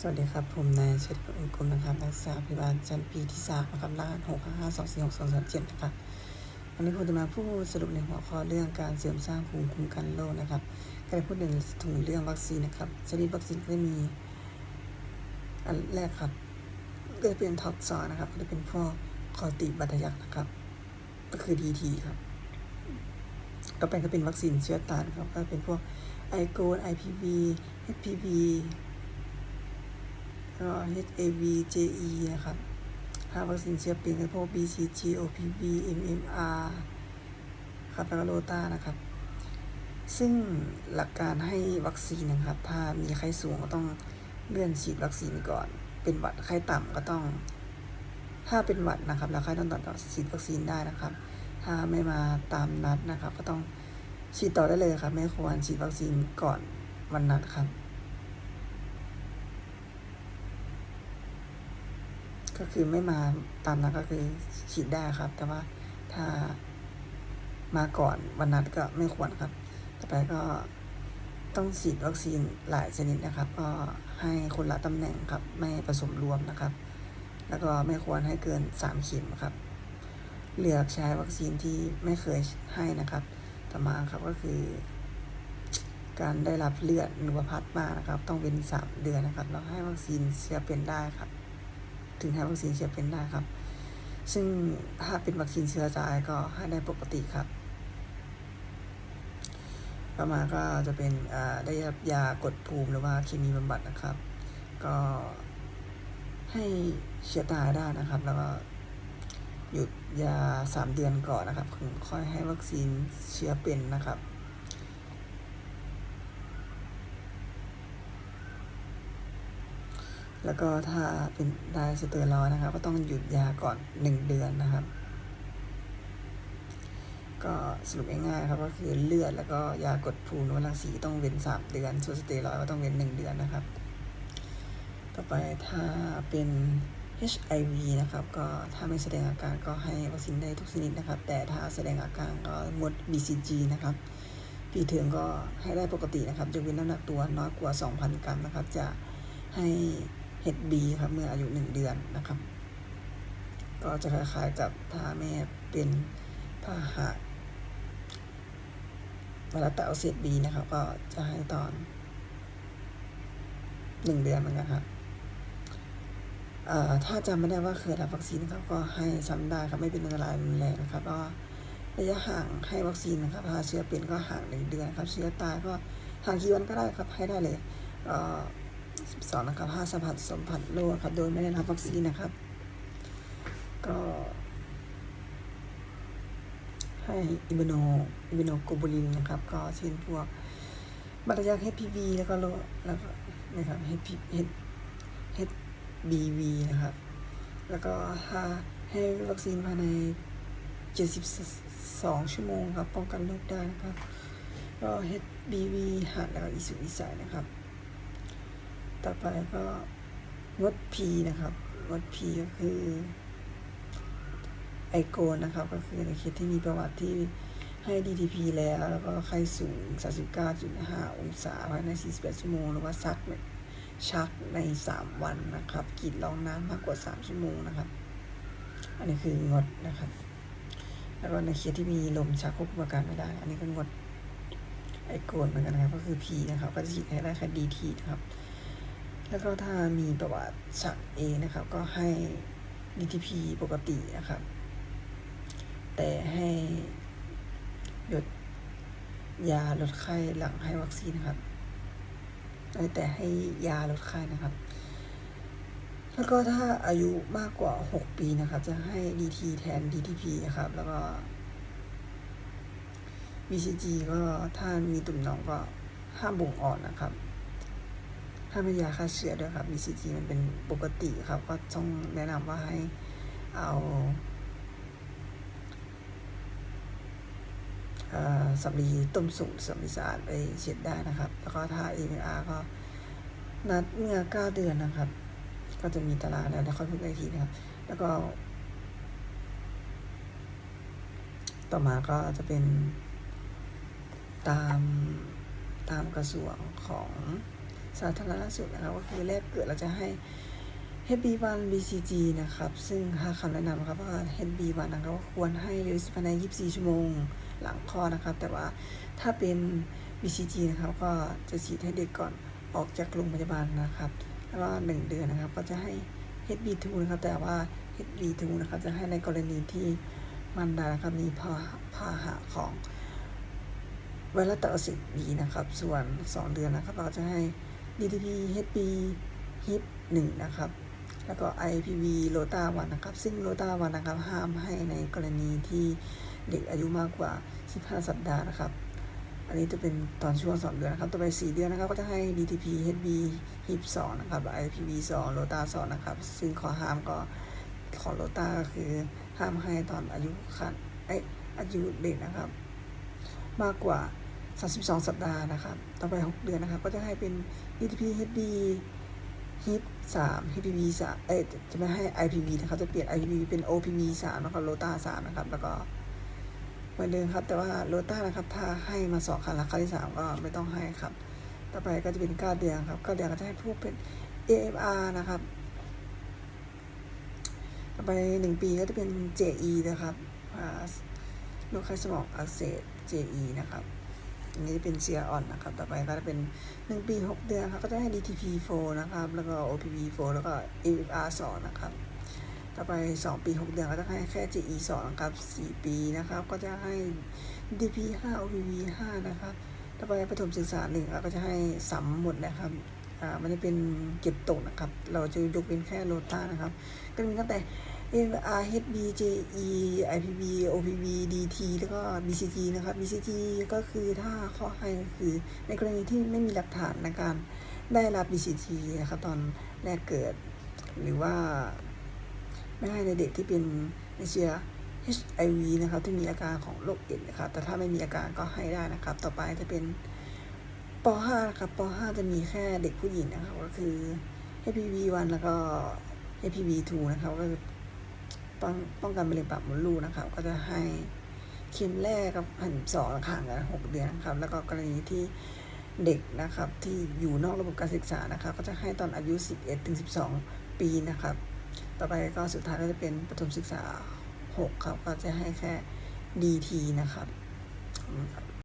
สวัสดีครับ ผมนายเชษฐ์อุกุลนะครับนักศึกษาพิบาลชั้นปีที่สามนะครับรหัสหกห้าสองสี่หกสองสามเจ็ดนะครับวันนี้ผมจะมาพูดสรุปในหัวข้อเรื่องการเสริมสร้างภูมิคุ้มกันโรคนะครับก็ได้พูดถึงเรื่องวัคซีนนะครับชนิดวัคซีนก็จะมี อันแรกครับ ก็จะเป็นท็อกซอนนะครับ ก็จะเป็นพวกคอติบัตยักนะครับ ก็คือดีทีครับต่อไปก็เป็นวัคซีนเชื้อตายนะครับ ก็เป็นพวกไอโกน IPV HPV ก็ HAV JE นะครับถ้าวัคซีนเชื้อป็นก็พวก BCG OPV MMR ครับแล้วก็โลต้านะครับ ซึ่งหลักการให้วัคซีนนะครับ ถ้ามีไข้สูงก็ต้องเลื่อนฉีดวัคซีนก่อน เป็นหวัดไข้ต่ำก็ต้อง ถ้าเป็นหวัดนะครับ แล้วไข้ต้องต่อฉีดวัคซีนได้นะครับ ถ้าไม่มาตามนัดนะครับ ก็ต้องฉีดต่อได้เลยครับ ไม่ควรฉีดวัคซีนก่อนวันนัดครับ ก็คือไม่มาตามนัดก็คือฉีดได้ครับ แต่ว่าถ้ามาก่อนวันนัดก็ไม่ควรครับ ต่อไปก็ต้องฉีดวัคซีนหลายชนิดนะครับ ก็ให้คนละตำแหน่งครับ ไม่ผสมรวมนะครับ แล้วก็ไม่ควรให้เกินสามเข็มครับ เลือกใช้วัคซีนที่ไม่เคยให้นะครับ ต่อมาครับก็คือ การได้รับเลือดหรือว่าพัดมานะครับ ต้องเป็นสามเดือนนะครับ แล้วให้วัคซีนเชื้อเป็นได้ครับ ถึงให้วัคซีนเชื้อเป็นได้ครับ ซึ่งถ้าเป็นวัคซีนเชื้อตายก็ให้ได้ปกติครับต่อมาณก็จะเป็นได้รับยากดภูมิหรือว่าเคมีบำบัดนะครับ ก็ให้เชื้อตายได้นะครับ แล้วก็หยุดยาสามเดือนก่อนนะครับค่อยให้วัคซีนเชื้อเป็นนะครับ แล้วก็ถ้าเป็นไดสเตอรอยนะครับ ก็ต้องหยุดยาก่อนหนึ่งเดือนนะครับ ก็สรุปง่ายๆครับก็คือเลือดแล้วก็ยากดภูมิรังสีต้องเว้นสามเดือน ส่วนสเตียรอยก็ต้องเว้นหนึ่งเดือนนะครับ ต่อไปถ้าเป็น HIV นะครับ ก็ถ้าไม่แสดงอาการก็ให้วัคซีนได้ทุกชนิดนะครับ แต่ถ้าแสดงอาการก็งด BCG นะครับปีเถืองก็ให้ได้ปกตินะครับยกเว้นน้ำหนักตัวน้อยกว่า 2,000 กรัมนะครับ จะให้ HB ครับเมื่ออายุ 1 เดือนนะครับ ก็จะคล้ายๆกับถ้าแม่เป็นพาหะเวลาแต่เอาเศษบีนะครับ ก็จะให้ตอน 1 เดือนเหมือนกันครับถ้าจำไม่ได้ว่าเคยรับวัคซีนครับก็ให้ซ้ำได้ครับไม่เป็นอันตรายรุนแรงนะครับก็ระยะห่างให้วัคซีนนะครับถ้าเชื้อเป็นก็ห่างหนึ่งเดือนครับ เชื้อตายก็ห่างกี่วันก็ได้ครับให้ได้เลย สิบสองนะครับห้าสัมผัสสัมผัสโรคครับ โดยไม่ได้รับวัคซีนนะครับ ก็ ให้อิมโนอิมโนโกบูลินนะครับ ก็เช่นพวกบัตรยา HPV แล้วก็โรคแล้วก็นะครับ HPV HBV นะครับ แล้วก็ถ้าให้วัคซีนภายใน 72 ชั่วโมงครับ ป้องกันโรคได้นะครับ ก็ HBV หัดแล้วก็อิสุอิสัยนะครับ ต่อไปก็งด P นะครับงด P ก็คือไอโกนนะครับ ก็คือในเคสที่มีประวัติที่ให้ DTP แล้ว แล้วก็ไข้สูง 39.5 องศาภายใน 48 ชั่วโมง หรือว่าซักชักใน 3 วันนะครับกินลองน้ำมากกว่า 3 ชั่วโมงนะครับ อันนี้คืองดนะครับ แล้วก็ในเคสที่มีลมชักควบคุมอาการไม่ได้ อันนี้ก็งดไอโกนเหมือนกันนะครับ ก็คือ P นะครับ ก็จะฉีดให้ได้แค่ DT นะครับ แล้วก็ถ้ามีประวัติชัก A นะครับ ก็ให้ DTP ปกตินะครับ แต่ให้หยุดยาลดไข้หลังให้วัคซีนนะครับแต่ให้ยาลดไข้นะครับ แล้วก็ถ้าอายุมากกว่า 6 ปีนะครับ จะให้ DT แทน DTP นะครับ แล้วก็ BCG ก็ถ้ามีตุ่มหนองก็ห้ามบ่งอ่อนนะครับ ถ้าเป็นยาฆ่าเชื้อด้วยครับ BCG มันเป็นปกติครับ ก็ต้องแนะนำว่าให้เอาสำลีต้มสุกสำลีสะอาดไปเช็ดได้นะครับ แล้วก็ถ้า AMR ก็นัดเมื่อเก้าเดือนนะครับ ก็จะมีตารางแล้วแล้วค่อยพูดอีกทีนะครับ แล้วก็ ต่อมาก็จะเป็นตามตามกระทรวงของ สาธารณสุขนะครับก็คือแรกเกิดเราจะให้ HB1 BCG นะครับ ซึ่งค่าคำแนะนำครับว่า HB1 นะครับควรให้เร็วที่สุดภายใน 24 ชั่วโมงหลังคลอดนะครับ แต่ว่าถ้าเป็น BCG นะครับ ก็จะฉีดให้เด็กก่อนออกจากโรงพยาบาลนะครับ แล้วก็1เดือนนะครับ ก็จะให้ HB2 นะครับ แต่ว่า HB2 นะครับ จะให้ในกรณีที่มันดานะครับมีพาพาหะของไวรัสตับอักเสบบีนะครับ ส่วน 2 เดือนนะครับ เราจะให้ DTP HB HIP 1นะครับ แล้วก็ IPV โลตาวันนะครับ ซึ่งโลตาวันนะครับ ห้ามให้ในกรณีที่เด็กอายุมากกว่า 15 สัปดาห์นะครับ อันนี้จะเป็นตอนช่วง 2 เดือนนะครับ ต่อไป 4 เดือนนะครับ ก็จะให้ DTP HB HIP 2นะครับ IPV 2โลตา2นะครับ ซึ่งขอห้ามก็ของโลตาก็คือห้ามให้ตอนอายุคันเอ้อายุเด็กนะครับ มากกว่า 32 สัปดาห์นะครับ ต่อไป 6 เดือนนะครับ ก็จะให้เป็น DTP HB HIP 3 HPV 3เอ้ยจะไม่ให้ IPV นะครับจะเปลี่ยน IPV เป็น OPV 3แล้วก็โลตา3นะครับ แล้วก็เหมือนเดิมครับ แต่ว่าโลตานะครับ ถ้าให้มาสองครั้งแล้วครั้งที่ 3 ก็ไม่ต้องให้ครับ ต่อไปก็จะเป็น9เดือนครับ9เดือนก็จะให้พวกเป็น AFR นะครับ ต่อไป 1 ปีก็จะเป็น JE นะครับอ่าโรคไข้สมองอักเสบ JE นะครับ อันนี้เป็นเซียอ่อนนะครับ ต่อไปก็จะเป็น 1 ปี 6 เดือนครับก็จะให้ DTP 4 นะครับ แล้วก็ OPV 4แล้วก็ AFR 2 นะครับ ต่อไป 2 ปี 6 เดือนก็จะให้แค่ JE 2 นะครับ 4 ปีนะครับ ก็จะให้ DP5 OPV 5นะครับ ต่อไปประถมศึกษาหนึ่งก็จะให้ซ้ำหมดนะครับอ่ามันจะเป็นเก็บตกนะครับ เราจะยกเป็นแค่โลต้านะครับ ก็มีตั้งแต่ AR HB JE IPV OPV DT แล้วก็ BCG นะครับ BCG ก็คือถ้าข้อให้ก็คือในกรณีที่ไม่มีหลักฐานในการได้รับ BCG นะครับตอนแรกเกิด หรือว่าไม่ให้ในเด็กที่เป็นในเชื้อ HIV นะครับที่มีอาการของโรคเอดนะครับแต่ถ้าไม่มีอาการก็ให้ได้นะครับ ต่อไปจะเป็นป .5 นะครับป .5 จะมีแค่เด็กผู้หญิงนะครับก็คือ HPV 1 แล้วก็ HPV 2 นะครับก็คือ ป้องป้องกันมะเร็งปากมดลูกนะครับ ก็จะให้เข็มแรกกับอันสองห่างกันหกเดือนนะครับ แล้วก็กรณีที่เด็กนะครับที่อยู่นอกระบบการศึกษานะครับก็จะให้ตอนอายุ 11ถึง12 ปีนะครับ ต่อไปก็สุดท้ายก็จะเป็นประถมศึกษา 6 ครับ ก็จะให้แค่ DT นะครับ